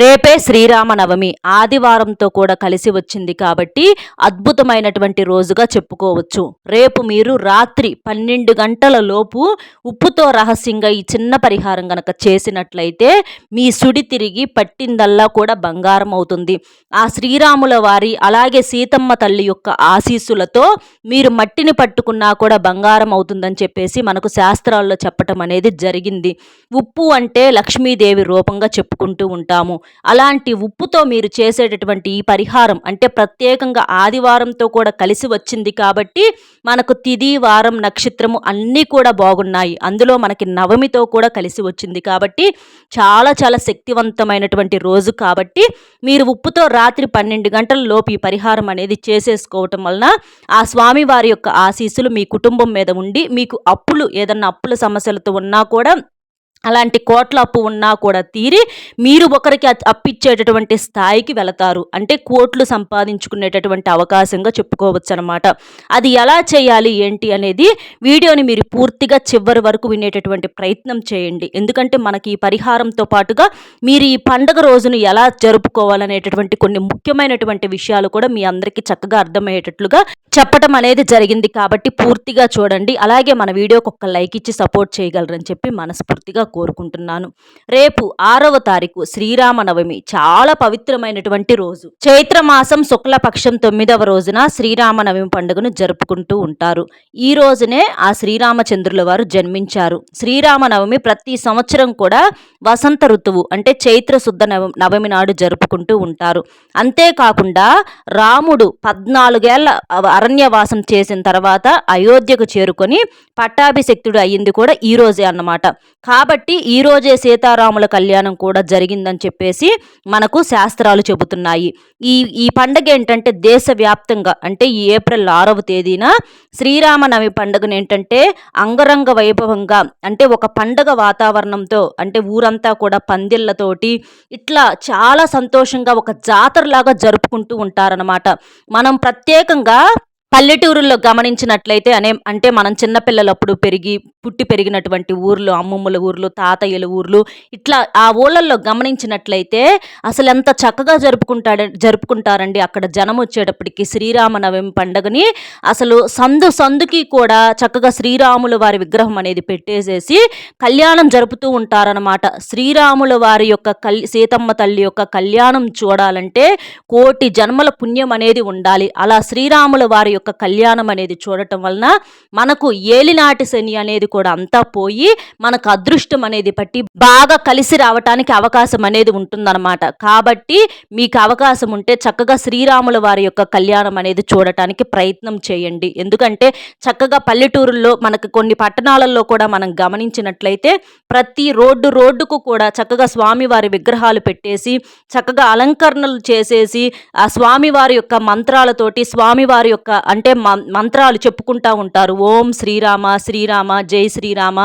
రేపే శ్రీరామనవమి. ఆదివారంతో కూడా కలిసి వచ్చింది కాబట్టి అద్భుతమైనటువంటి రోజుగా చెప్పుకోవచ్చు. రేపు మీరు రాత్రి పన్నెండు గంటల లోపు ఉప్పుతో రహస్యంగా ఈ చిన్న పరిహారం గనక చేసినట్లయితే మీ సుడి తిరిగి పట్టిందల్లా కూడా బంగారం అవుతుంది. ఆ శ్రీరాముల వారి అలాగే సీతమ్మ తల్లి యొక్క ఆశీస్సులతో మీరు మట్టిని పట్టుకున్నా కూడా బంగారం అవుతుందని చెప్పేసి మనకు శాస్త్రాల్లో చెప్పటం అనేది జరిగింది. ఉప్పు అంటే లక్ష్మీదేవి రూపంగా చెప్పుకుంటూ ఉంటాము. అలాంటి ఉప్పుతో మీరు చేసేటటువంటి ఈ పరిహారం అంటే ప్రత్యేకంగా ఆదివారంతో కూడా కలిసి వచ్చింది కాబట్టి మనకు తిది వారం నక్షత్రము అన్నీ కూడా బాగున్నాయి. అందులో మనకి నవమితో కూడా కలిసి వచ్చింది కాబట్టి చాలా చాలా శక్తివంతమైనటువంటి రోజు కాబట్టి మీరు ఉప్పుతో రాత్రి పన్నెండు గంటల లోపు ఈ పరిహారం అనేది చేసేసుకోవటం వలన ఆ స్వామి వారి యొక్క ఆశీస్సులు మీ కుటుంబం మీద ఉండి మీకు అప్పులు ఏదన్నా అప్పుల సమస్యలతో ఉన్నా కూడా అలాంటి కోట్ల అప్పు ఉన్నా కూడా తీరి మీరు ఒకరికి అప్పిచ్చేటటువంటి స్థాయికి వెళతారు. అంటే కోట్లు సంపాదించుకునేటటువంటి అవకాశంగా చెప్పుకోవచ్చు అనమాట అది ఎలా చేయాలి ఏంటి అనేది వీడియోని మీరు పూర్తిగా చివరి వరకు వినేటటువంటి ప్రయత్నం చేయండి. ఎందుకంటే మనకి ఈ పరిహారంతో పాటుగా మీరు ఈ పండగ రోజును ఎలా జరుపుకోవాలనేటటువంటి కొన్ని ముఖ్యమైనటువంటి విషయాలు కూడా మీ అందరికీ చక్కగా అర్థమయ్యేటట్లుగా చెప్పటం అనేది జరిగింది కాబట్టి పూర్తిగా చూడండి. అలాగే మన వీడియోకి ఒక లైక్ ఇచ్చి సపోర్ట్ చేయగలరని చెప్పి మనస్ఫూర్తిగా కోరుకుంటున్నాను. రేపు ఆరవ తారీఖు శ్రీరామనవమి. చాలా పవిత్రమైనటువంటి రోజు. చైత్రమాసం శుక్లపక్షం తొమ్మిదవ రోజున శ్రీరామనవమి పండుగను జరుపుకుంటూ ఉంటారు. ఈ రోజునే ఆ శ్రీరామచంద్రుల వారు జన్మించారు. శ్రీరామనవమి ప్రతి సంవత్సరం కూడా వసంత ఋతువు అంటే చైత్ర శుద్ధ నవమి నాడు జరుపుకుంటూ ఉంటారు. అంతేకాకుండా రాముడు పద్నాలుగేళ్ళ అరణ్యవాసం చేసిన తర్వాత అయోధ్యకు చేరుకొని పట్టాభిషక్తుడు అయ్యింది కూడా ఈ రోజే అన్నమాట. కాబట్టి ఈ రోజే సీతారాముల కళ్యాణం కూడా జరిగిందని చెప్పేసి మనకు శాస్త్రాలు చెబుతున్నాయి. ఈ ఈ పండగ ఏంటంటే దేశవ్యాప్తంగా అంటే ఈ ఏప్రిల్ ఆరవ తేదీన శ్రీరామనవమి పండుగను ఏంటంటే అంగరంగ వైభవంగా అంటే ఒక పండగ వాతావరణంతో అంటే ఊరంతా కూడా పందిళ్ళతోటి ఇట్లా చాలా సంతోషంగా ఒక జాతరలాగా జరుపుకుంటూ ఉంటారనమాట మనం ప్రత్యేకంగా పల్లెటూరుల్లో గమనించినట్లయితే అనే అంటే మనం చిన్నపిల్లలప్పుడు పెరిగి పుట్టి పెరిగినటువంటి ఊర్లు అమ్మమ్మల ఊర్లు తాతయ్యల ఊర్లు ఇట్లా ఆ ఊళ్ళల్లో గమనించినట్లయితే అసలు ఎంత చక్కగా జరుపుకుంటాడ జరుపుకుంటారండి. అక్కడ జనం వచ్చేటప్పటికి శ్రీరామనవమి పండుగని అసలు సందు సందుకి కూడా చక్కగా శ్రీరాముల వారి విగ్రహం అనేది పెట్టేసేసి కళ్యాణం జరుపుతూ ఉంటారనమాట శ్రీరాముల వారి యొక్క కల్ సీతమ్మ తల్లి యొక్క కళ్యాణం చూడాలంటే కోటి జన్మల పుణ్యం అనేది ఉండాలి. అలా శ్రీరాముల వారి యొక్క కళ్యాణం అనేది చూడటం వలన మనకు ఏలినాటి శని అనేది కూడా అంతా పోయి మనకు అదృష్టం అనేది పట్టి బాగా కలిసి రావటానికి అవకాశం అనేది ఉంటుందన్నమాట. కాబట్టి మీకు అవకాశం ఉంటే చక్కగా శ్రీరాముల వారి యొక్క కళ్యాణం అనేది చూడటానికి ప్రయత్నం చేయండి. ఎందుకంటే చక్కగా పల్లెటూరుల్లో మనకు కొన్ని పట్టణాలలో కూడా మనం గమనించినట్లయితే ప్రతి రోడ్డు రోడ్డుకు కూడా చక్కగా స్వామివారి విగ్రహాలు పెట్టేసి చక్కగా అలంకరణలు చేసేసి ఆ స్వామివారి యొక్క మంత్రాలతోటి స్వామివారి యొక్క అంటే మంత్రాలు చెప్పుకుంటా ఉంటారు. ఓం శ్రీరామ శ్రీరామ జై శ్రీరామ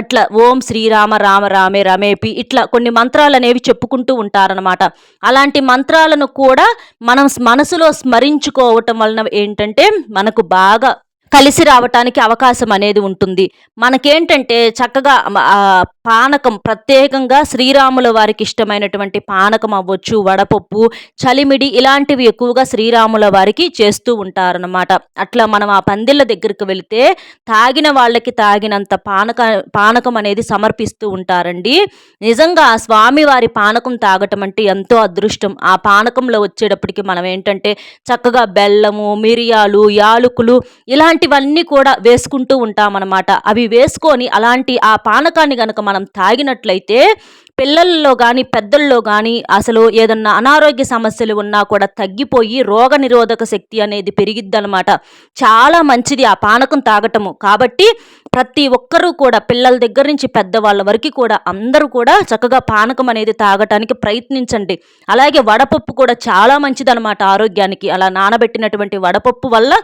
అట్లా ఓం శ్రీరామ రామ రామే రమేపి ఇట్లా కొన్ని మంత్రాలు అనేవి చెప్పుకుంటూ ఉంటారనమాట అలాంటి మంత్రాలను కూడా మనం మనసులో స్మరించుకోవటం వలన ఏంటంటే మనకు బాగా కలిసి రావటానికి అవకాశం అనేది ఉంటుంది. మనకేంటంటే చక్కగా పానకం. ప్రత్యేకంగా శ్రీరాముల వారికి ఇష్టమైనటువంటి పానకం అవ్వచ్చు వడపప్పు చలిమిడి ఇలాంటివి ఎక్కువగా శ్రీరాముల వారికి చేస్తూ ఉంటారనమాట అట్లా మనం ఆ పందిళ్ళ దగ్గరికి వెళితే తాగిన వాళ్ళకి తాగినంత పానక పానకం అనేది సమర్పిస్తూ ఉంటారండి. నిజంగా ఆ స్వామివారి పానకం తాగటం అంటే ఎంతో అదృష్టం. ఆ పానకంలో వచ్చేటప్పటికి మనం ఏంటంటే చక్కగా బెల్లము మిరియాలు యాలకులు ఇలాంటివన్నీ కూడా వేసుకుంటూ ఉంటామన్నమాట. అవి వేసుకొని అలాంటి ఆ పానకాన్ని కనుక మనం మనం తాగినట్లయితే పిల్లల్లో కానీ పెద్దల్లో కానీ అసలు ఏదన్నా అనారోగ్య సమస్యలు ఉన్నా కూడా తగ్గిపోయి రోగ నిరోధక శక్తి అనేది పెరిగిద్దనమాట చాలా మంచిది ఆ పానకం తాగటము. కాబట్టి ప్రతి ఒక్కరూ కూడా పిల్లల దగ్గర నుంచి పెద్దవాళ్ళ వరకు కూడా అందరూ కూడా చక్కగా పానకం అనేది తాగటానికి ప్రయత్నించండి. అలాగే వడపప్పు కూడా చాలా మంచిదనమాట ఆరోగ్యానికి. అలా నానబెట్టినటువంటి వడపప్పు వల్ల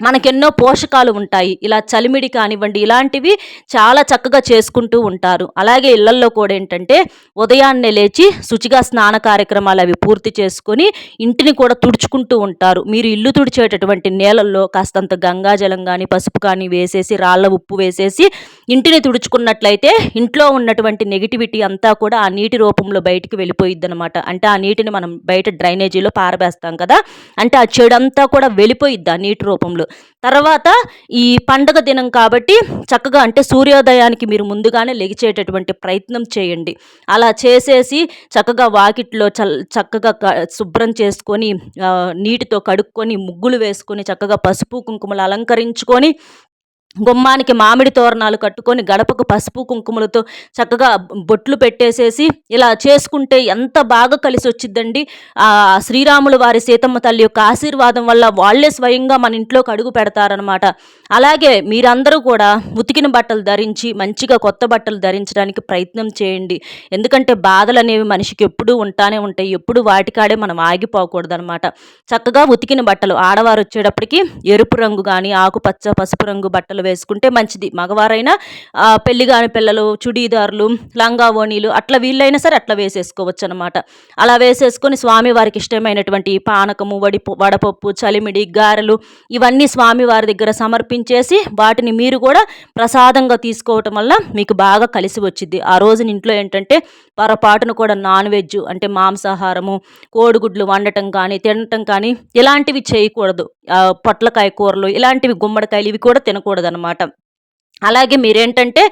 మనకెన్నో పోషకాలు ఉంటాయి. ఇలా చలిమిడి కానివ్వండి ఇలాంటివి చాలా చక్కగా చేసుకుంటూ ఉంటారు. అలాగే ఇళ్ళల్లో కూడా ఏంటంటే ఉదయాన్నే లేచి శుచిగా స్నాన కార్యక్రమాలు అవి పూర్తి చేసుకొని ఇంటిని కూడా తుడుచుకుంటూ ఉంటారు. మీరు ఇల్లు తుడిచేటటువంటి నేలల్లో కాస్తంత గంగాజలం కానీ పసుపు కానీ వేసేసి రాళ్ళ ఉప్పు వేసేసి ఇంటిని తుడుచుకున్నట్లయితే ఇంట్లో ఉన్నటువంటి నెగిటివిటీ అంతా కూడా ఆ నీటి రూపంలో బయటికి వెళ్ళిపోయిద్ది అనమాట అంటే ఆ నీటిని మనం బయట డ్రైనేజీలో పారబేస్తాం కదా అంటే ఆ చెడంతా కూడా వెళ్ళిపోయిద్ది ఆ నీటి రూపంలో. తర్వాత ఈ పండగ దినం కాబట్టి చక్కగా అంటే సూర్యోదయానికి మీరు ముందుగానే లెగిచేటటువంటి ప్రయత్నం చేయండి. అలా చేసేసి చక్కగా వాకిట్లో చల్ చక్కగా శుభ్రం చేసుకొని నీటితో కడుక్కొని ముగ్గులు వేసుకొని చక్కగా పసుపు కుంకుమలు అలంకరించుకొని గుమ్మానికి మామిడి తోరణాలు కట్టుకొని గడపకు పసుపు కుంకుమలతో చక్కగా బొట్లు పెట్టేసేసి ఇలా చేసుకుంటే ఎంత బాగా కలిసి వచ్చిద్దండి. ఆ శ్రీరాములు వారి సీతమ్మ తల్లి యొక్క ఆశీర్వాదం వల్ల వాళ్ళే స్వయంగా మన ఇంట్లోకి అడుగు పెడతారనమాట అలాగే మీరందరూ కూడా ఉతికిన బట్టలు ధరించి మంచిగా కొత్త బట్టలు ధరించడానికి ప్రయత్నం చేయండి. ఎందుకంటే బాధలు అనేవి మనిషికి ఎప్పుడూ ఉంటానే ఉంటాయి. ఎప్పుడు వాటికాడే మనం ఆగిపోకూడదు అనమాట చక్కగా ఉతికిన బట్టలు ఆడవారు వచ్చేటప్పటికి ఎరుపు రంగు కానీ ఆకుపచ్చ పసుపు రంగు బట్టలు వేసుకుంటే మంచిది. మగవారైనా పెళ్ళి కాని పిల్లలు చుడీదారులు లంగా ఓణీలు అట్లా వీళ్ళైనా సరే అట్లా వేసేసుకోవచ్చు అనమాట అలా వేసేసుకొని స్వామివారికి ఇష్టమైనటువంటి పానకము వడి వడపప్పు చలిమిడి గారెలు ఇవన్నీ స్వామివారి దగ్గర సమర్పించేసి వాటిని మీరు కూడా ప్రసాదంగా తీసుకోవటం వల్ల మీకు బాగా కలిసి వచ్చింది ఆ రోజున ఇంట్లో ఏంటంటే పొరపాటును కూడా నాన్ వెజ్ అంటే మాంసాహారము కోడిగుడ్లు వండటం కానీ తినటం కానీ ఇలాంటివి చేయకూడదు. పొట్లకాయ కూరలు ఇలాంటివి గుమ్మడికాయలు ఇవి కూడా తినకూడదు అనమాట అలాగే మీరేంటంటే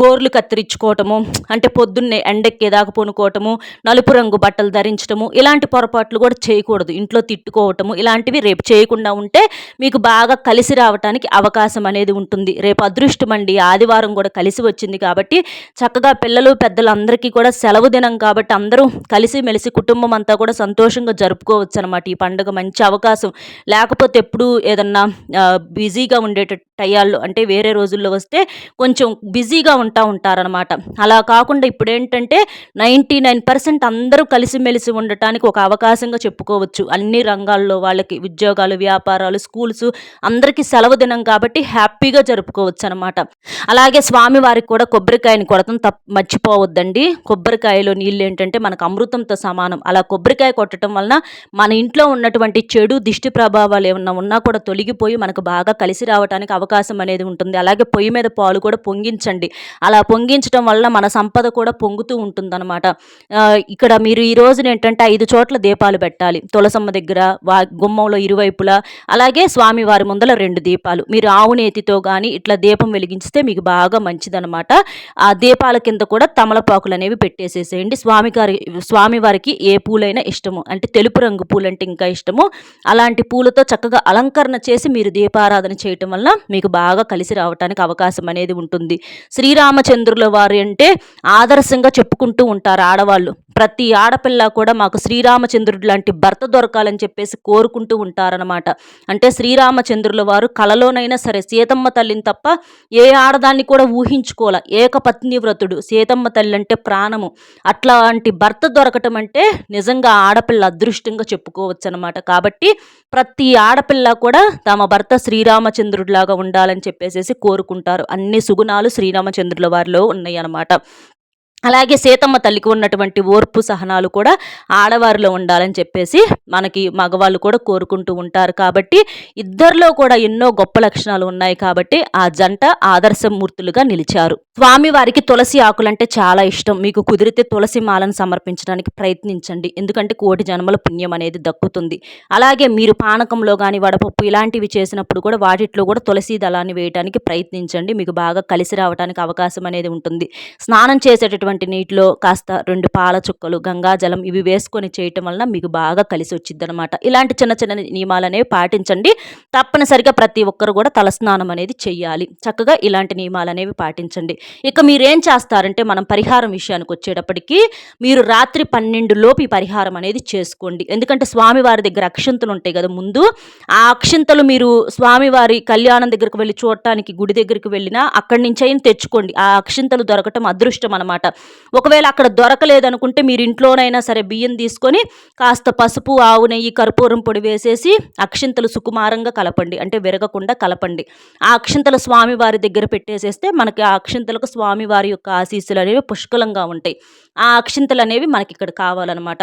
గోర్లు కత్తిరించుకోవటము అంటే పొద్దున్నే ఎండెక్కేదాకా పొనుకోవటము నలుపు రంగు బట్టలు ధరించటము ఇలాంటి పొరపాట్లు కూడా చేయకూడదు. ఇంట్లో తిట్టుకోవటము ఇలాంటివి రేపు చేయకుండా ఉంటే మీకు బాగా కలిసి రావటానికి అవకాశం అనేది ఉంటుంది. రేపు అదృష్టం అండి. ఆదివారం కూడా కలిసి వచ్చింది కాబట్టి చక్కగా పిల్లలు పెద్దలు అందరికీ కూడా సెలవు దినం కాబట్టి అందరూ కలిసి మెలిసి కుటుంబం అంతా కూడా సంతోషంగా జరుపుకోవచ్చు అనమాట ఈ పండుగ మంచి అవకాశం. లేకపోతే ఎప్పుడు ఏదన్నా బిజీగా ఉండేట టయాల్లో అంటే వేరే రోజుల్లో వస్తే కొంచెం బిజీగా ఉంటా ఉంటారనమాట అలా కాకుండా ఇప్పుడు ఏంటంటే నైంటీ నైన్ పర్సెంట్ అందరూ కలిసిమెలిసి ఉండటానికి ఒక అవకాశంగా చెప్పుకోవచ్చు. అన్ని రంగాల్లో వాళ్ళకి ఉద్యోగాలు వ్యాపారాలు స్కూల్స్ అందరికీ సెలవు దినం కాబట్టి హ్యాపీగా జరుపుకోవచ్చు అనమాట అలాగే స్వామివారికి కూడా కొబ్బరికాయని కొడతాం తప్ప మర్చిపోవద్దండి. కొబ్బరికాయలో నీళ్ళు ఏంటంటే మనకు అమృతంతో సమానం. అలా కొబ్బరికాయ కొట్టడం వలన మన ఇంట్లో ఉన్నటువంటి చెడు దిష్టి ప్రభావాలు ఏమన్నా ఉన్నా కూడా తొలగిపోయి మనకు బాగా కలిసి రావడానికి అవకాశం అనేది ఉంటుంది. అలా అలాగే పొయ్యి మీద పాలు కూడా పొంగించండి. అలా పొంగించడం వల్ల మన సంపద కూడా పొంగుతూ ఉంటుందన్నమాట. ఇక్కడ మీరు ఈ రోజున ఏంటంటే ఐదు చోట్ల దీపాలు పెట్టాలి. తులసమ్మ దగ్గర వా గుమ్మంలో ఇరువైపులా అలాగే స్వామివారి ముందల రెండు దీపాలు. మీరు ఆవునేతితో కానీ ఇట్లా దీపం వెలిగించితే మీకు బాగా మంచిదనమాట ఆ దీపాల కింద కూడా తమలపాకులు అనేవి పెట్టేసేసేయండి. స్వామిగారి స్వామివారికి ఏ పూలైనా ఇష్టము. అంటే తెలుపు రంగు పూలు అంటే ఇంకా ఇష్టము. అలాంటి పూలతో చక్కగా అలంకరణ చేసి మీరు దీపారాధన చేయటం వల్ల మీకు బాగా కలిసి రావటం రావడానికి అవకాశం అనేది ఉంటుంది. శ్రీరామచంద్రుల వారు అంటే ఆదర్శంగా చెప్పుకుంటూ ఉంటారు ఆడవాళ్ళు. ప్రతి ఆడపిల్ల కూడా మాకు శ్రీరామచంద్రుడు లాంటి భర్త దొరకాలని చెప్పేసి కోరుకుంటూ ఉంటారనమాట అంటే శ్రీరామచంద్రుల వారు కలలోనైనా సరే సీతమ్మ తల్లిని తప్ప ఏ ఆడదాన్ని కూడా ఊహించుకోలే. ఏకపత్ని వ్రతుడు. సీతమ్మ తల్లి అంటే ప్రాణము. అట్లాంటి భర్త దొరకటం అంటే నిజంగా ఆడపిల్ల అదృష్టంగా చెప్పుకోవచ్చు అనమాట కాబట్టి ప్రతి ఆడపిల్ల కూడా తమ భర్త శ్రీరామచంద్రుడిలాగా ఉండాలని చెప్పేసి కోరుకుంటారు. అన్ని సుగుణాలు శ్రీరామచంద్రుల వారిలో ఉన్నాయి అలాగే సీతమ్మ తల్లికి ఉన్నటువంటి ఓర్పు సహనాలు కూడా ఆడవారిలో ఉండాలని చెప్పేసి మనకి మగవాళ్ళు కూడా కోరుకుంటూ ఉంటారు కాబట్టి ఇద్దరిలో కూడా ఎన్నో గొప్ప లక్షణాలు ఉన్నాయి కాబట్టి ఆ జంట ఆదర్శమూర్తులుగా నిలిచారు. స్వామి వారికి తులసి ఆకులంటే చాలా ఇష్టం. మీకు కుదిరితే తులసి మాలను సమర్పించడానికి ప్రయత్నించండి. ఎందుకంటే కోటి జన్మల పుణ్యం అనేది దక్కుతుంది. అలాగే మీరు పానకంలో కానీ వడపప్పు ఇలాంటివి చేసినప్పుడు కూడా వాటిట్లో కూడా తులసి దళాన్ని వేయడానికి ప్రయత్నించండి. మీకు బాగా కలిసి రావడానికి అవకాశం అనేది ఉంటుంది. స్నానం చేసేటటువంటి ఉన్నటువంటి నీటిలో కాస్త రెండు పాల చుక్కలు గంగాజలం ఇవి వేసుకొని చేయటం వలన మీకు బాగా కలిసి వచ్చింది అనమాట ఇలాంటి చిన్న చిన్న నియమాలు అనేవి పాటించండి. తప్పనిసరిగా ప్రతి ఒక్కరు కూడా తలస్నానం అనేది చెయ్యాలి. చక్కగా ఇలాంటి నియమాలు అనేవి పాటించండి. ఇక మీరేం చేస్తారంటే మనం పరిహారం విషయానికి వచ్చేటప్పటికి మీరు రాత్రి పన్నెండు లోపు ఈ పరిహారం అనేది చేసుకోండి. ఎందుకంటే స్వామివారి దగ్గర అక్షింతలు ఉంటాయి కదా ముందు. ఆ అక్షింతలు మీరు స్వామివారి కళ్యాణం దగ్గరకు వెళ్ళి చూడటానికి గుడి దగ్గరికి వెళ్ళినా అక్కడి నుంచి అయినా తెచ్చుకోండి. ఆ అక్షింతలు దొరకటం అదృష్టం అనమాట ఒకవేళ అక్కడ దొరకలేదనుకుంటే మీరు ఇంట్లోనైనా సరే బియ్యం తీసుకొని కాస్త పసుపు ఆవు నెయ్యి కర్పూరం పొడి వేసేసి అక్షింతలు సుకుమారంగా కలపండి. అంటే విరగకుండా కలపండి. ఆ అక్షింతలు స్వామివారి దగ్గర పెట్టేసేస్తే మనకి ఆ అక్షింతలకు స్వామివారి యొక్క ఆశీస్సులు అనేవి పుష్కలంగా ఉంటాయి. ఆ అక్షింతలు అనేవి మనకి ఇక్కడ కావాలన్నమాట.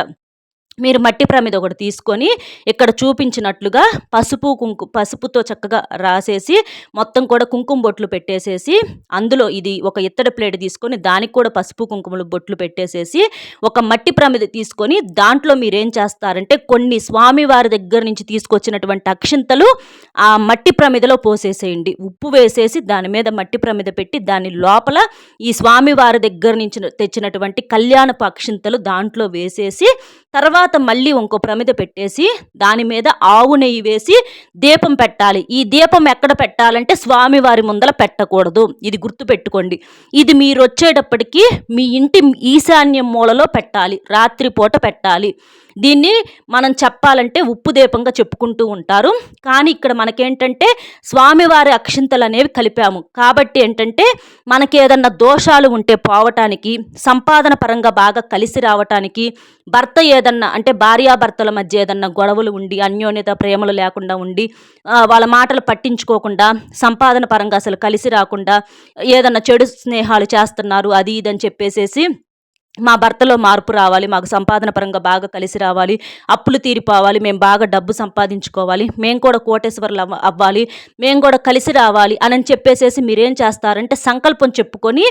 మీరు మట్టి ప్రమిద ఒకటి తీసుకొని ఇక్కడ చూపించినట్లుగా పసుపు కుంకు పసుపుతో చక్కగా రాసేసి మొత్తం కూడా కుంకుమ బొట్లు పెట్టేసేసి అందులో ఇది ఒక ఇత్తడి ప్లేట్ తీసుకొని దానికి కూడా పసుపు కుంకుమలు బొట్లు పెట్టేసేసి ఒక మట్టి ప్రమిద తీసుకొని దాంట్లో మీరు ఏం చేస్తారంటే కొన్ని స్వామివారి దగ్గర నుంచి తీసుకొచ్చినటువంటి అక్షింతలు ఆ మట్టి ప్రమిదలో పోసేసేయండి. ఉప్పు వేసేసి దాని మీద మట్టి ప్రమిద పెట్టి దాని లోపల ఈ స్వామివారి దగ్గర నుంచి తెచ్చినటువంటి కళ్యాణపు అక్షింతలు దాంట్లో వేసేసి తర్వాత మళ్ళీ ఇంకో ప్రమిద పెట్టేసి దాని మీద ఆవు నెయ్యి వేసి దీపం పెట్టాలి. ఈ దీపం ఎక్కడ పెట్టాలంటే స్వామివారి ముందల పెట్టకూడదు. ఇది గుర్తుపెట్టుకోండి. ఇది మీరు వచ్చేటప్పటికి మీ ఇంటి ఈశాన్యం మూలలో పెట్టాలి. రాత్రిపూట పెట్టాలి. దీన్ని మనం చెప్పాలంటే ఉప్పు దీపంగా చెప్పుకుంటూ ఉంటారు. కానీ ఇక్కడ మనకేంటంటే స్వామివారి అక్షింతలు అనేవి కలిపాము. కాబట్టి ఏంటంటే మనకి ఏదన్నా దోషాలు ఉంటే పోవటానికి సంపాదన పరంగా బాగా కలిసి రావటానికి భర్త ఏదన్నా అంటే భార్యాభర్తల మధ్య ఏదన్నా గొడవలు ఉండి అన్యోన్యత ప్రేమలు లేకుండా ఉండి వాళ్ళ మాటలు పట్టించుకోకుండా సంపాదన పరంగా అసలు కలిసి రాకుండా ఏదన్నా చెడు స్నేహాలు చేస్తున్నారు అది ఇది అని చెప్పేసేసి మా భర్తలో మార్పు రావాలి మాకు సంపాదన పరంగా బాగా కలిసి రావాలి అప్పులు తీరిపోవాలి మేము బాగా డబ్బు సంపాదించుకోవాలి మేము కూడా కోటేశ్వర్లు అవ్వాలి మేము కూడా కలిసి రావాలి అని చెప్పేసేసి మీరేం చేస్తారంటే సంకల్పం చెప్పుకొని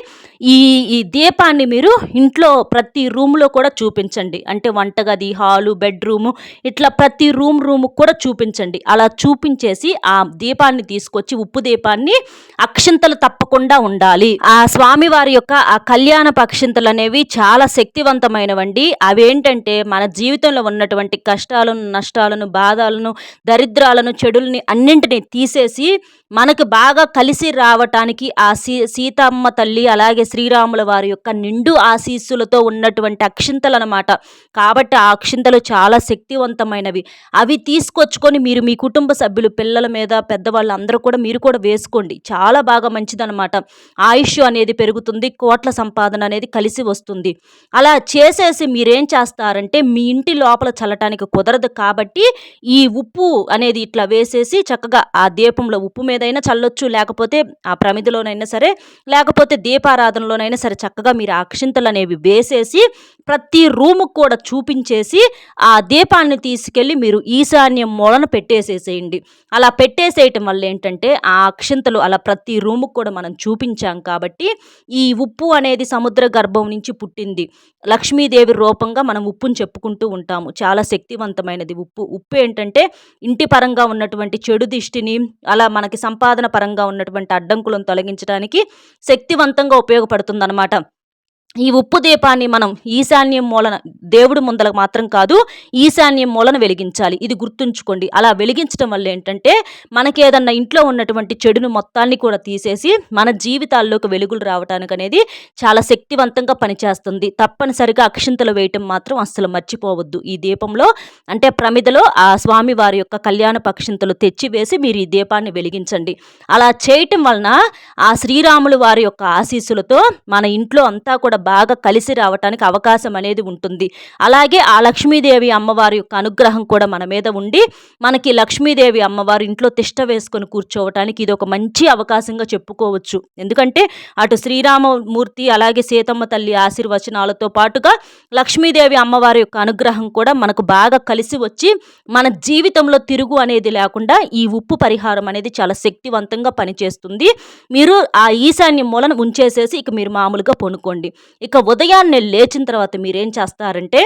ఈ ఈ దీపాన్ని మీరు ఇంట్లో ప్రతి రూమ్లో కూడా చూపించండి. అంటే వంటగది హాలు బెడ్రూము ఇట్లా ప్రతి రూమ్ రూమ్ కూడా చూపించండి. అలా చూపించేసి ఆ దీపాన్ని తీసుకొచ్చి ఉప్పు దీపాన్ని అక్షింతలు తప్పకుండా ఉండాలి. ఆ స్వామివారి యొక్క ఆ కళ్యాణ అక్షింతలు అనేవి చాలా చాలా శక్తివంతమైనవండి. అవేంటంటే మన జీవితంలో ఉన్నటువంటి కష్టాలను నష్టాలను బాధలను దరిద్రాలను చెడుల్ని అన్నింటినీ తీసేసి మనకు బాగా కలిసి రావటానికి ఆ సీ సీతమ్మ తల్లి అలాగే శ్రీరాముల వారి యొక్క నిండు ఆశీస్సులతో ఉన్నటువంటి అక్షింతలు అనమాట కాబట్టి ఆ అక్షింతలు చాలా శక్తివంతమైనవి. అవి తీసుకొచ్చుకొని మీరు మీ కుటుంబ సభ్యులు పిల్లల మీద పెద్దవాళ్ళు అందరూ కూడా మీరు కూడా వేసుకోండి. చాలా బాగా మంచిదనమాట. ఆయుష్ అనేది పెరుగుతుంది కోట్ల సంపాదన అనేది కలిసి వస్తుంది. అలా చేసేసి మీరేం చేస్తారంటే మీ ఇంటి లోపల చల్లటానికి కుదరదు కాబట్టి ఈ ఉప్పు అనేది ఇట్లా వేసేసి చక్కగా ఆ దీపంలో ఉప్పు మీదైనా చల్లొచ్చు లేకపోతే ఆ ప్రమిదిలోనైనా సరే లేకపోతే దీపారాధనలోనైనా సరే చక్కగా మీరు అక్షింతలు అనేవి వేసేసి ప్రతి రూముకు కూడా చూపించేసి ఆ దీపాన్ని తీసుకెళ్ళి మీరు ఈశాన్యం మూలన పెట్టేసేసేయండి. అలా పెట్టేసేయటం వల్ల ఏంటంటే ఆ అక్షింతలు అలా ప్రతి రూముకు కూడా మనం చూపించాం కాబట్టి ఈ ఉప్పు అనేది సముద్ర గర్భం నుంచి పుట్టింది. ఉంది లక్ష్మీదేవి రూపంగా మనం ఉప్పును చెప్పుకుంటూ ఉంటాము. చాలా శక్తివంతమైనది ఉప్పు. ఉప్పు ఏంటంటే ఇంటి పరంగా ఉన్నటువంటి చెడు దిష్టిని అలా మనకి సంపాదన పరంగా ఉన్నటువంటి అడ్డంకులను తొలగించడానికి శక్తివంతంగా ఉపయోగపడుతుందన్నమాట. ఈ ఉప్పు దీపాన్ని మనం ఈశాన్యం మూలన దేవుడి ముందల మాత్రం కాదు ఈశాన్యం మూలన వెలిగించాలి. ఇది గుర్తుంచుకోండి. అలా వెలిగించడం వల్ల ఏంటంటే మనకి ఏదన్నా ఇంట్లో ఉన్నటువంటి చెడును మొత్తాన్ని కూడా తీసేసి మన జీవితాల్లోకి వెలుగులు రావడానికి అనేది చాలా శక్తివంతంగా పనిచేస్తుంది. తప్పనిసరిగా అక్షింతలు వేయటం మాత్రం అస్సలు మర్చిపోవద్దు. ఈ దీపంలో అంటే ప్రమిదలో ఆ స్వామి వారి యొక్క కళ్యాణ పక్షింతలు తెచ్చి వేసి మీరు ఈ దీపాన్ని వెలిగించండి. అలా చేయటం వలన ఆ శ్రీరాములు వారి యొక్క ఆశీస్సులతో మన ఇంట్లో అంతా కూడా బాగా కలిసి రావటానికి అవకాశం అనేది ఉంటుంది. అలాగే ఆ లక్ష్మీదేవి అమ్మవారి యొక్క అనుగ్రహం కూడా మన మీద ఉండి మనకి లక్ష్మీదేవి అమ్మవారి ఇంట్లో తిష్ట వేసుకొని కూర్చోవటానికి ఇది ఒక మంచి అవకాశంగా చెప్పుకోవచ్చు. ఎందుకంటే అటు శ్రీరామమూర్తి అలాగే సీతమ్మ తల్లి ఆశీర్వచనాలతో పాటుగా లక్ష్మీదేవి అమ్మవారి యొక్క అనుగ్రహం కూడా మనకు బాగా కలిసి వచ్చి మన జీవితంలో తిరుగు అనేది లేకుండా ఈ ఉప్పు పరిహారం అనేది చాలా శక్తివంతంగా పనిచేస్తుంది. మీరు ఆ ఈశాన్య మూలను ఉంచేసేసి ఇక మీరు మామూలుగా పొనుకోండి. ఇక ఉదయాన్నే లేచిన తర్వాత మీరేం చేస్తారంటే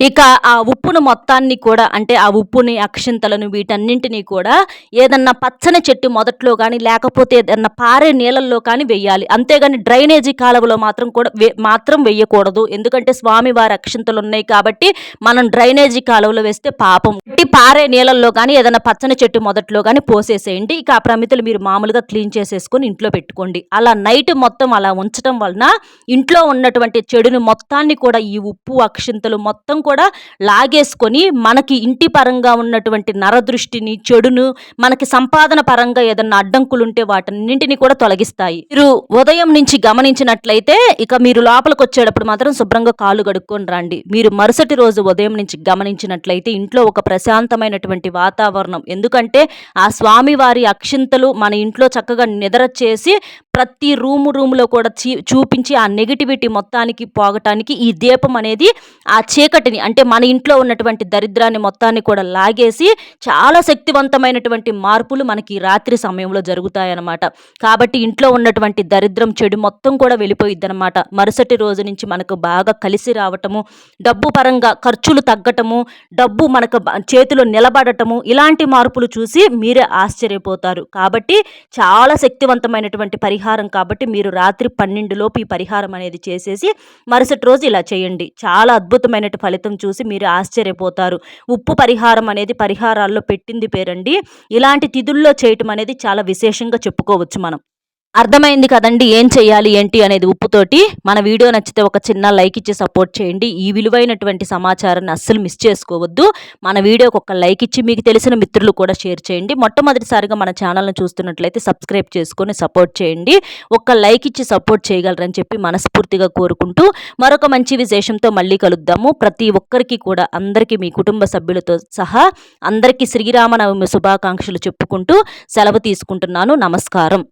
ఇక ఆ ఉప్పును మొత్తాన్ని కూడా అంటే ఆ ఉప్పుని అక్షింతలను వీటన్నింటినీ కూడా ఏదన్నా పచ్చని చెట్టు మొదట్లో కానీ లేకపోతే ఏదన్నా పారే నీళ్ళల్లో కానీ వెయ్యాలి అంతేగాని డ్రైనేజీ కాలువలో మాత్రం కూడా మాత్రం వెయ్యకూడదు ఎందుకంటే స్వామివారి అక్షింతలు ఉన్నాయి కాబట్టి మనం డ్రైనేజీ కాలువలో వేస్తే పాపం. పారే నీళ్ళల్లో కానీ ఏదైనా పచ్చని చెట్టు మొదట్లో కానీ పోసేసేయండి. ఇక ఆ ప్రమితలు మీరు మామూలుగా క్లీన్ చేసేసుకొని ఇంట్లో పెట్టుకోండి. అలా నైట్ మొత్తం అలా ఉంచడం వలన ఇంట్లో ఉన్నటువంటి చెడుని మొత్తాన్ని కూడా ఈ ఉప్పు అక్షింతలు మొత్తం కూడా లాగేసుకొని మనకి ఇంటి పరంగా ఉన్నటువంటి నరదృష్టిని చెడును మనకి సంపాదన పరంగా ఏదన్నా అడ్డంకులుంటే వాటన్నింటిని కూడా తొలగిస్తాయి. మీరు ఉదయం నుంచి గమనించినట్లయితే ఇక మీరు లోపలికి వచ్చేటప్పుడు మాత్రం శుభ్రంగా కాలు కడుక్కొని రండి. మీరు మరుసటి రోజు ఉదయం నుంచి గమనించినట్లయితే ఇంట్లో ఒక ప్రశాంతమైనటువంటి వాతావరణం. ఎందుకంటే ఆ స్వామివారి అక్షింతలు మన ఇంట్లో చక్కగా నిద్ర చేసి ప్రతి రూము రూములో కూడా చీ చూపించి ఆ నెగిటివిటీ మొత్తానికి పోగటానికి ఈ దీపం అనేది ఆ చీకటిని అంటే మన ఇంట్లో ఉన్నటువంటి దరిద్రాన్ని మొత్తాన్ని కూడా లాగేసి చాలా శక్తివంతమైనటువంటి మార్పులు మనకి రాత్రి సమయంలో జరుగుతాయన్నమాట. కాబట్టి ఇంట్లో ఉన్నటువంటి దరిద్రం చెడు మొత్తం కూడా వెళ్ళిపోయిద్ది అనమాట మరుసటి రోజు నుంచి మనకు బాగా కలిసి రావటము డబ్బు పరంగా ఖర్చులు తగ్గటము డబ్బు మనకు చేతిలో నిలబడటము ఇలాంటి మార్పులు చూసి మీరే ఆశ్చర్యపోతారు. కాబట్టి చాలా శక్తివంతమైనటువంటి పరిహారం పరిహారం కాబట్టి మీరు రాత్రి పన్నెండులోపు ఈ పరిహారం అనేది చేసేసి మరుసటి రోజు ఇలా చేయండి. చాలా అద్భుతమైన ఫలితం చూసి మీరు ఆశ్చర్యపోతారు. ఉప్పు పరిహారం అనేది పరిహారాల్లో పెట్టింది పేరండి. ఇలాంటి తిథుల్లో చేయటం అనేది చాలా విశేషంగా చెప్పుకోవచ్చు మనం. అర్థమైంది కదండి ఏం చేయాలి ఏంటి అనేది ఉప్పుతోటి. మన వీడియో నచ్చితే ఒక చిన్న లైక్ ఇచ్చి సపోర్ట్ చేయండి. ఈ విలువైనటువంటి సమాచారాన్ని అస్సలు మిస్ చేసుకోవద్దు. మన వీడియోకి ఒక లైక్ ఇచ్చి మీకు తెలిసిన మిత్రులు కూడా షేర్ చేయండి. మొట్టమొదటిసారిగా మన ఛానల్ను చూస్తున్నట్లయితే సబ్స్క్రైబ్ చేసుకొని సపోర్ట్ చేయండి. ఒక్క లైక్ ఇచ్చి సపోర్ట్ చేయగలరని చెప్పి మనస్ఫూర్తిగా కోరుకుంటూ మరొక మంచి విశేషంతో మళ్ళీ కలుద్దాము. ప్రతి ఒక్కరికి కూడా అందరికీ మీ కుటుంబ సభ్యులతో సహా అందరికీ శ్రీరామనవమి శుభాకాంక్షలు చెప్పుకుంటూ సెలవు తీసుకుంటున్నాను. నమస్కారం.